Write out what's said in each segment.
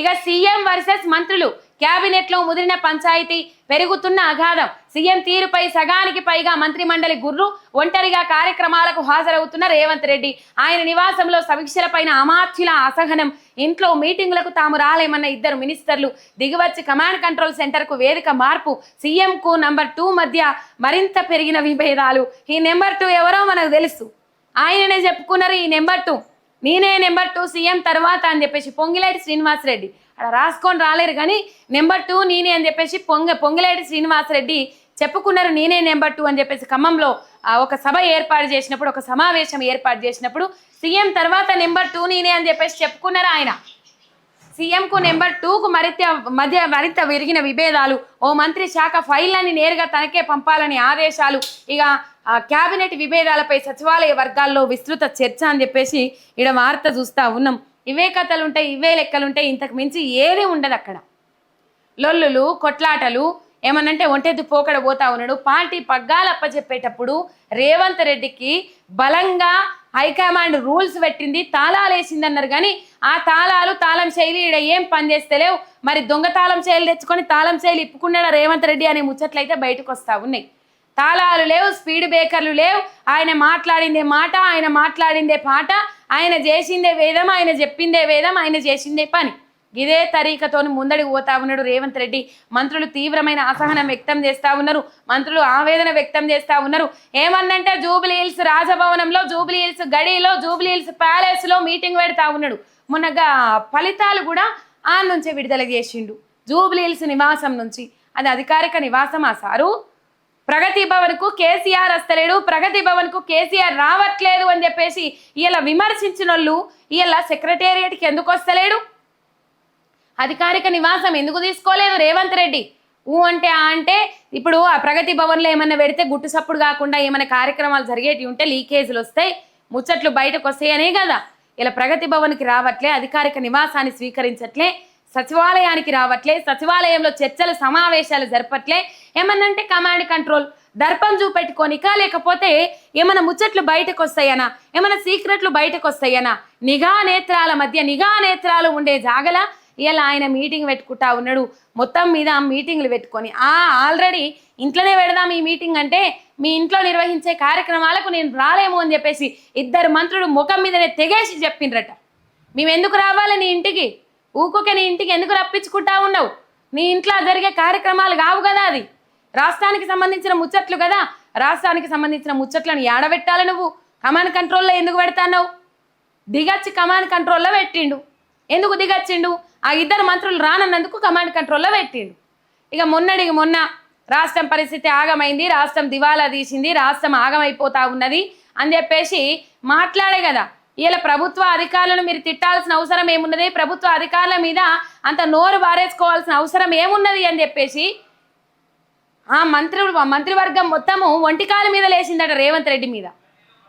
ఇక CM versus మంత్రులు కేబినెట్లో ముదిరిన పంచాయతీ పెరుగుతున్న అగాధం. సీఎం తీరుపై సగానికి పైగా మంత్రి మండలి గుర్రు ఒంటరిగా కార్యక్రమాలకు హాజరవుతున్న రేవంత్ రెడ్డి. ఆయన నివాసంలో సమీక్షలపైన అమాత్యుల అసహనం. ఇంట్లో మీటింగులకు తాము రాలేమన్న ఇద్దరు మినిస్టర్లు. దిగివచ్చి కమాండ్ కంట్రోల్ సెంటర్కు వేదిక మార్పు. సీఎం కు నంబర్ టూ మధ్య మరింత పెరిగిన విభేదాలు. ఈ నెంబర్ టూ ఎవరో మనకు తెలుసు. ఆయననే చెప్పుకున్నారు ఈ నెంబర్ టూ. నేనే నెంబర్ టూ సీఎం తర్వాత అని చెప్పేసి పొంగిలేటి శ్రీనివాసరెడ్డి. అక్కడ రాసుకొని రాలేరు కానీ నెంబర్ టూ నేనే అని చెప్పేసి పొంగ పొంగిలేటి శ్రీనివాసరెడ్డి చెప్పుకున్నారు నేనే నెంబర్ టూ అని చెప్పేసి ఖమ్మంలో ఒక సభ ఏర్పాటు చేసినప్పుడు ఒక సమావేశం ఏర్పాటు చేసినప్పుడు సీఎం తర్వాత నెంబర్ టూ నేనే అని చెప్పేసి చెప్పుకున్నారు ఆయన. సీఎంకు నెంబర్ టూకు మరింత మధ్య మరింత విరిగిన విభేదాలు. ఓ మంత్రి శాఖ ఫైళ్ళని నేరుగా తనకే పంపాలని ఆదేశాలు. ఇక ఆ, కేబినెట్ విభేదాలపై సచివాలయ వర్గాల్లో విస్తృత చర్చ అని చెప్పేసి ఇక్కడ వార్త చూస్తా ఉన్నాం. ఇవే కథలు ఉంటాయి ఇవే లెక్కలు ఉంటాయి ఇంతకు మించి ఏది ఉండదు అక్కడ. లొల్లులు కొట్లాటలు ఏమనంటే ఒంటెద్దు పోకడ పోతా ఉన్నాడు. పార్టీ పగ్గాలప్ప చెప్పేటప్పుడు రేవంత్ రెడ్డికి బలంగా హైకమాండ్ రూల్స్ పెట్టింది తాళాలు వేసింది అన్నారు కానీ ఆ తాళాలు తాళం శైలి ఈడ ఏం పని చేస్తలేవు. మరి దొంగ తాళం శైలి తెచ్చుకొని తాళం శైలి ఇప్పుకున్నాడా రేవంత్ రెడ్డి అనే ముచ్చట్లయితే బయటకు వస్తా ఉన్నాయి. తాళాలు లేవు స్పీడ్ బ్రేకర్లు లేవు. ఆయన మాట్లాడిందే మాట ఆయన మాట్లాడిందే పాట ఆయన చేసిందే వేదం ఆయన చెప్పిందే వేదం ఆయన చేసిందే పని. ఇదే తరీకతోని ముందడికి పోతా ఉన్నాడు రేవంత్ రెడ్డి. మంత్రులు తీవ్రమైన అసహనం వ్యక్తం చేస్తా ఉన్నారు. మంత్రులు ఆవేదన వ్యక్తం చేస్తా ఉన్నారు. ఏమన్నంటే జూబ్లీ హిల్స్ రాజభవనంలో జూబ్లీ హిల్స్ గడిలో జూబ్లీ హిల్స్ ప్యాలెస్లో మీటింగ్ పెడతా ఉన్నాడు. మొన్నగా ఫలితాలు కూడా ఆ నుంచే విడుదల చేసిండు. జూబ్లీ హిల్స్ నివాసం నుంచి. అది అధికారిక నివాసమా సారు? ప్రగతి భవన్కు కేసీఆర్ వస్తలేడు. ప్రగతి భవన్కు కేసీఆర్ రావట్లేదు అని చెప్పేసి ఇలా విమర్శించిన వాళ్ళు ఇలా సెక్రటేరియట్కి ఎందుకు వస్తలేడు? అధికారిక నివాసం ఎందుకు తీసుకోలేదు? రేవంత్ రెడ్డి. ఊ అంటే ఆ అంటే ఇప్పుడు ఆ ప్రగతి భవన్లో ఏమైనా పెడితే గుట్టు సప్పుడు కాకుండా ఏమైనా కార్యక్రమాలు జరిగేటివి ఉంటే లీకేజీలు వస్తాయి ముచ్చట్లు బయటకు వస్తాయనే కదా. ఇలా ప్రగతి భవన్కి రావట్లే అధికారిక నివాసాన్ని స్వీకరించట్లే సచివాలయానికి రావట్లే సచివాలయంలో చర్చలు సమావేశాలు జరపట్లే ఏమన్నంటే కమాండ్ కంట్రోల్ దర్పం చూపెట్టుకోనిక లేకపోతే ఏమైనా ముచ్చట్లు బయటకు వస్తాయనా? ఏమైనా సీక్రెట్లు బయటకు వస్తాయనా? నిఘా నేత్రాల మధ్య నిఘా నేత్రాలు ఉండే జాగల ఇలా ఆయన మీటింగ్ పెట్టుకుంటా ఉన్నాడు. మొత్తం మీద మీటింగ్లు పెట్టుకొని ఆ ఆల్రెడీ ఇంట్లోనే పెడదాం ఈ మీటింగ్ అంటే మీ ఇంట్లో నిర్వహించే కార్యక్రమాలకు నేను రాలేము అని చెప్పేసి ఇద్దరు మంత్రులు ముఖం మీదనే తెగేసి చెప్పిండ్రట. మేము ఎందుకు రావాలి నీ ఇంటికి? ఊకొకే నీ ఇంటికి ఎందుకు రప్పించుకుంటా ఉన్నావు? నీ ఇంట్లో జరిగే కార్యక్రమాలు కావు కదా అది. రాష్ట్రానికి సంబంధించిన ముచ్చట్లు కదా. రాష్ట్రానికి సంబంధించిన ముచ్చట్లను ఏడబెట్టాలి నువ్వు? కమాండ్ కంట్రోల్లో ఎందుకు పెడతావు దిగచ్చి కమాండ్ కంట్రోల్లో పెట్టిండు. ఎందుకు దిగచ్చిండు? ఆ ఇద్దరు మంత్రులు రానన్నందుకు కమాండ్ కంట్రోల్లో పెట్టిండు. ఇక మొన్నడికి మొన్న రాష్ట్రం పరిస్థితి ఆగమైంది రాష్ట్రం దివాలా తీసింది రాష్ట్రం ఆగమైపోతా ఉన్నది అని చెప్పేసి మాట్లాడే కదా. ఇలా ప్రభుత్వ అధికారులను మీరు తిట్టాల్సిన అవసరం ఏమున్నది? ప్రభుత్వ అధికారుల మీద అంత నోరు బారేసుకోవాల్సిన అవసరం ఏమున్నది అని చెప్పేసి ఆ మంత్రులు మంత్రివర్గం మొత్తము ఒంటికాల మీద లేచిందట రేవంత్ రెడ్డి మీద.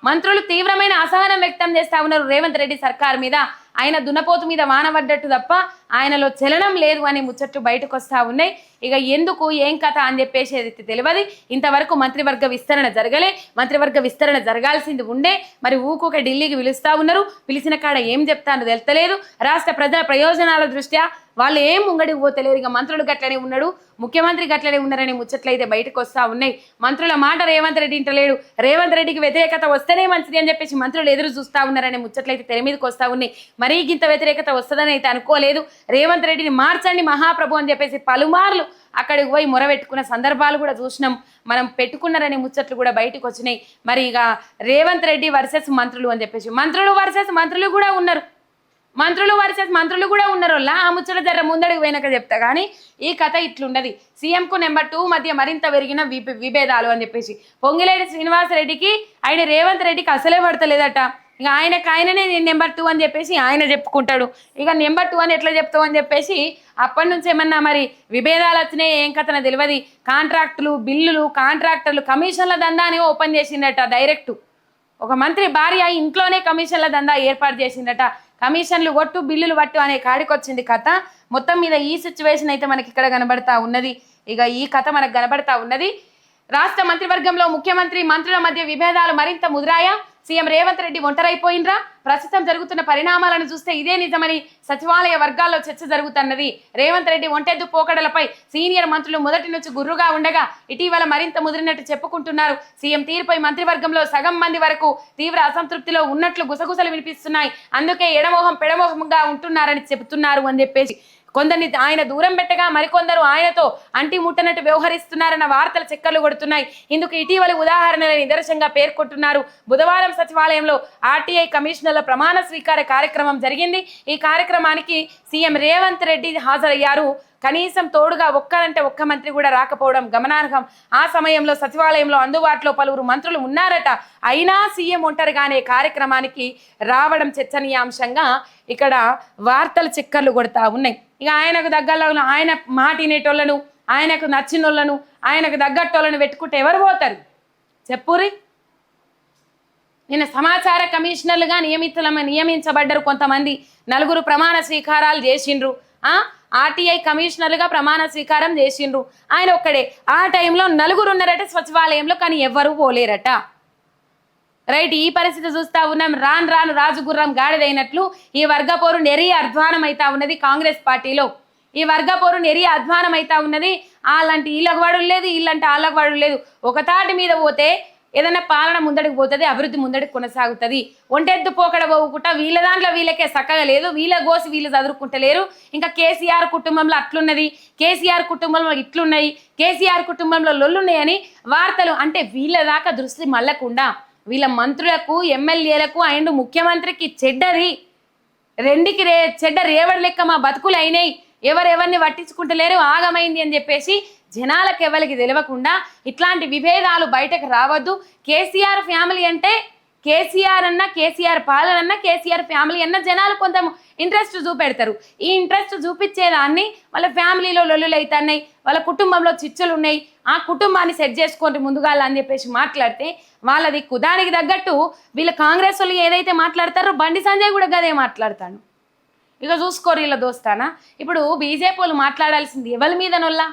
మంత్రులు తీవ్రమైన అసహనం వ్యక్తం చేస్తా ఉన్నారు రేవంత్ రెడ్డి సర్కార్ మీద. ఆయన దున్నపోతు మీద వానబడ్డట్టు తప్ప ఆయనలో చలనం లేదు అనే ముచ్చట్లు బయటకు వస్తా ఉన్నాయి. ఇక ఎందుకు ఏం కథ అని చెప్పేసి అయితే తెలియదు. ఇంతవరకు మంత్రివర్గ విస్తరణ జరగలే. మంత్రివర్గ విస్తరణ జరగాల్సింది ఉండే. మరి ఊకొక ఢిల్లీకి పిలుస్తా ఉన్నారు. పిలిచిన కాడ ఏం చెప్తానో తెలుతలేదు. రాష్ట్ర ప్రజల ప్రయోజనాల దృష్ట్యా వాళ్ళు ఏం ముంగడికి పోతలేరు. ఇక మంత్రులు గట్లనే ఉన్నాడు. ముఖ్యమంత్రి గట్లనే ఉన్నారనే ముచ్చట్లు అయితే బయటకు వస్తా ఉన్నాయి. మంత్రుల మాట రేవంత్ రెడ్డి ఇంటలేడు. రేవంత్ రెడ్డికి వ్యతిరేకత వస్తేనే మంచిది అని చెప్పేసి మంత్రులు ఎదురు చూస్తా ఉన్నారనే ముచ్చట్లు అయితే తెర మీదకి వస్తూ ఉన్నాయి. మరీ ఇంత వ్యతిరేకత వస్తుందని అయితే అనుకోలేదు. రేవంత్ రెడ్డిని మార్చండి మహాప్రభు అని చెప్పేసి పలుమార్లు అక్కడికి పోయి మొరబెట్టుకున్న సందర్భాలు కూడా చూసినాం. మనం పెట్టుకున్నారనే ముచ్చట్లు కూడా బయటకు వచ్చినాయి. మరి ఇక రేవంత్ రెడ్డి వర్సెస్ మంత్రులు అని చెప్పేసి మంత్రులు వర్సెస్ మంత్రులు కూడా ఉన్నారు. మంత్రులు వర్సెస్ మంత్రులు కూడా ఉన్నారు. వాళ్ళ ఆ ముచ్చట జర ముందడికి పోయినాక చెప్తా. కానీ ఈ కథ ఇట్లుండదు. సీఎంకు నెంబర్ టూ మధ్య మరింత పెరిగిన విభేదాలు అని చెప్పేసి. పొంగిలేడి శ్రీనివాసరెడ్డికి ఆయన రేవంత్ రెడ్డికి అసలే పడతలేదట. ఇక ఆయనకు ఆయననే నేను నెంబర్ టూ అని చెప్పేసి ఆయన చెప్పుకుంటాడు. ఇక నెంబర్ టూ అని ఎట్లా చెప్తావు అని చెప్పేసి అప్పటి నుంచి ఏమన్నా మరి విభేదాలు వచ్చినాయి ఏం కథన తెలియదు కాంట్రాక్టులు బిల్లులు కాంట్రాక్టర్లు కమిషన్ల దందా అని ఓపెన్ చేసిండట డైరెక్ట్. ఒక మంత్రి భార్య ఇంట్లోనే కమిషన్ల దందా ఏర్పాటు చేసిందట. కమిషన్లు కొట్టు బిల్లులు పట్టు అనే కాడికి వచ్చింది కథ. మొత్తం మీద ఈ సిచ్యువేషన్ అయితే మనకి ఇక్కడ కనబడతా ఉన్నది. ఇక ఈ కథ మనకు కనబడతా ఉన్నది. రాష్ట్ర మంత్రివర్గంలో ముఖ్యమంత్రి మంత్రుల మధ్య విభేదాలు మరింత ముదిరాయా? సీఎం రేవంత్ రెడ్డి ఒంటరైపోయినరా ప్రస్తుతం జరుగుతున్న పరిణామాలను చూస్తే ఇదే నిజమని సచివాలయ వర్గాల్లో చర్చ జరుగుతున్నది. రేవంత్ రెడ్డి ఒంటెద్దు పోకడలపై సీనియర్ మంత్రులు మొదటి నుంచి గుర్రుగా ఉండగా ఇటీవల మరింత ముదిరినట్టు చెప్పుకుంటున్నారు. సీఎం తీరుపై మంత్రివర్గంలో సగం మంది వరకు తీవ్ర అసంతృప్తిలో ఉన్నట్లు గుసగుసలు వినిపిస్తున్నాయి. అందుకే ఎడమోహం పెడమోహంగా ఉంటున్నారని చెబుతున్నారు అని చెప్పేసి కొందరిని ఆయన దూరం పెట్టగా మరికొందరు ఆయనతో అంటి ముట్టనట్టు వ్యవహరిస్తున్నారన్న వార్తలు చెక్కర్లు కొడుతున్నాయి. ఇందుకు ఇటీవలి ఉదాహరణల నిదర్శనంగా పేర్కొంటున్నారు. బుధవారం సచివాలయంలో ఆర్టీఐ కమిషనర్ల ప్రమాణ స్వీకార కార్యక్రమం జరిగింది. ఈ కార్యక్రమానికి సీఎం రేవంత్ రెడ్డి హాజరయ్యారు. కనీసం తోడుగా ఒక్కరంటే ఒక్క మంత్రి కూడా రాకపోవడం గమనార్హం. ఆ సమయంలో సచివాలయంలో అందుబాటులో పలువురు మంత్రులు ఉన్నారట. అయినా సీఎం ఒంటరిగానే కార్యక్రమానికి రావడం చర్చనీయాంశంగా ఇక్కడ వార్తలు చిక్కర్లు కొడతా ఉన్నాయి. ఇక ఆయనకు దగ్గరలో ఆయన మాటినేటోళ్ళను ఆయనకు నచ్చినోళ్ళను ఆయనకు తగ్గట్టోళ్ళను పెట్టుకుంటే ఎవరు పోతారు? చెప్పురి నిన్న సమాచార కమిషనర్లుగా నియమితుల నియమించబడ్డరు కొంతమంది. నలుగురు ప్రమాణ స్వీకారాలు చేసిండ్రు. ఆ? ఆర్టీఐ కమిషనర్లుగా ప్రమాణ స్వీకారం చేసిండ్రు. ఆయన ఒక్కడే. ఆ టైంలో నలుగురు ఉన్నారట సచివాలయంలో కానీ ఎవ్వరూ పోలేరట. రైట్ ఈ పరిస్థితి చూస్తా ఉన్నాం. రాను రాను రాజుగుర్రం గాడిదైనట్లు ఈ వర్గపోరు నెరి అధ్వానం అయితా ఉన్నది కాంగ్రెస్ పార్టీలో. ఈ వర్గపోరు నెరి అధ్వానం అయితా ఉన్నది. అలాంటి వీళ్ళకు వాడు లేదు వీళ్ళంటే వాళ్ళకు వాడు లేదు. ఒక తాటి మీద పోతే ఏదైనా పాలన ముందడికి పోతుంది అభివృద్ధి ముందడికి కొనసాగుతుంది. ఒంటెద్దు పోకడ పోకుండా వీళ్ళ దాంట్లో వీళ్ళకే చక్కగా లేదు. వీళ్ళ గోసి వీళ్ళు చదువుకుంటలేరు ఇంకా కేసీఆర్ కుటుంబంలో అట్లున్నది. కేసీఆర్ కుటుంబంలో ఇట్లున్నాయి. కేసీఆర్ కుటుంబంలో లొల్లున్నాయని వార్తలు. అంటే వీళ్ళ దాకా దృష్టి మళ్ళకుండా వీళ్ళ మంత్రులకు ఎమ్మెల్యేలకు అండ్ ముఖ్యమంత్రికి చెడ్డది. రెండికి రే చెడ్డ రేవడి లెక్క మా బతుకులు అయినాయి. ఎవరెవరిని పట్టించుకుంటలేరు. ఆగమైంది అని చెప్పేసి జనాలకు ఎవరికి తెలియకుండా ఇట్లాంటి విభేదాలు బయటకు రావద్దు. కేసీఆర్ ఫ్యామిలీ అంటే కేసీఆర్ అన్న కేసీఆర్ పాలన అన్న కేసీఆర్ ఫ్యామిలీ అన్న జనాలు కొంత ఇంట్రెస్ట్ చూపెడతారు. ఈ ఇంట్రెస్ట్ చూపించేదాన్ని వాళ్ళ ఫ్యామిలీలో లొల్లులు అవుతున్నాయి వాళ్ళ కుటుంబంలో చిచ్చులు ఉన్నాయి. ఆ కుటుంబాన్ని సెట్ చేసుకోండి ముందుగా అని చెప్పేసి మాట్లాడితే వాళ్ళది కుదానికి తగ్గట్టు వీళ్ళ కాంగ్రెస్ వాళ్ళు ఏదైతే మాట్లాడతారో బండి సంజయ్ కూడా గదే మాట్లాడతాను ఇక చూసుకోరు వీళ్ళ దోస్తానా? ఇప్పుడు బీజేపీ వాళ్ళు మాట్లాడాల్సింది ఎవరి మీద నొల్లా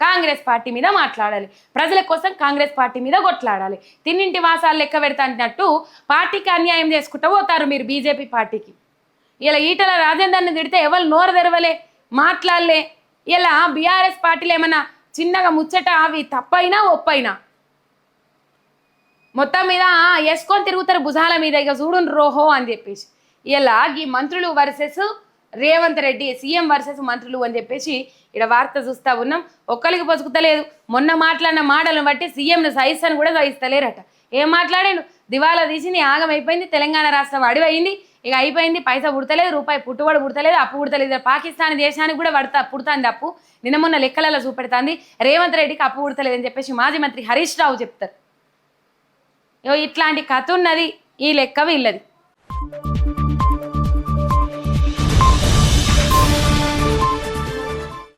కాంగ్రెస్ పార్టీ మీద మాట్లాడాలి. ప్రజల కోసం కాంగ్రెస్ పార్టీ మీద కొట్లాడాలి. తిన్నింటి వాసాలు లెక్క పెడతా అంటున్నట్టు పార్టీకి అన్యాయం చేసుకుంటూ పోతారు మీరు బీజేపీ పార్టీకి. ఇలా ఈటల రాజేందర్ని తిడితే ఎవరు నోరు తెరవలే మాట్లాడలే. ఇలా బీఆర్ఎస్ పార్టీలు ఏమన్నా చిన్నగా ముచ్చట అవి తప్పైనా ఒప్పైనా? మొత్తం మీద వేసుకొని తిరుగుతారు భుజాల మీద ఇక చూడు రోహో అని చెప్పేసి. ఇలా ఈ మంత్రులు versus Revanth Reddy CM versus మంత్రులు అని చెప్పేసి ఇక్కడ వార్త చూస్తా ఉన్నాం. ఒక్కరికి పొసుకుతలేదు మొన్న మాట్లాడిన మాటలను బట్టి సీఎంను సహిస్తాను కూడా సహిస్తలేరట. ఏం మాట్లాడాడు? దివాలా తీసి నీ ఆగం అయిపోయింది తెలంగాణ రాష్ట్రం అడివైంది. ఇక అయిపోయింది పైసా పుడతలేదు రూపాయి పుట్టుబడి పుడతలేదు అప్పు పుడతలేదు. పాకిస్తాన్ దేశానికి కూడా పడతా పుడుతుంది అప్పు. నిన్న మొన్న లెక్కలలో చూపెడుతుంది రేవంత్ రెడ్డికి అప్పు పుడతలేదు అని చెప్పేసి మాజీ మంత్రి హరీష్ రావు చెప్తారు. ఇట్లాంటి కథ ఉన్నది ఈ లెక్క వీళ్ళది.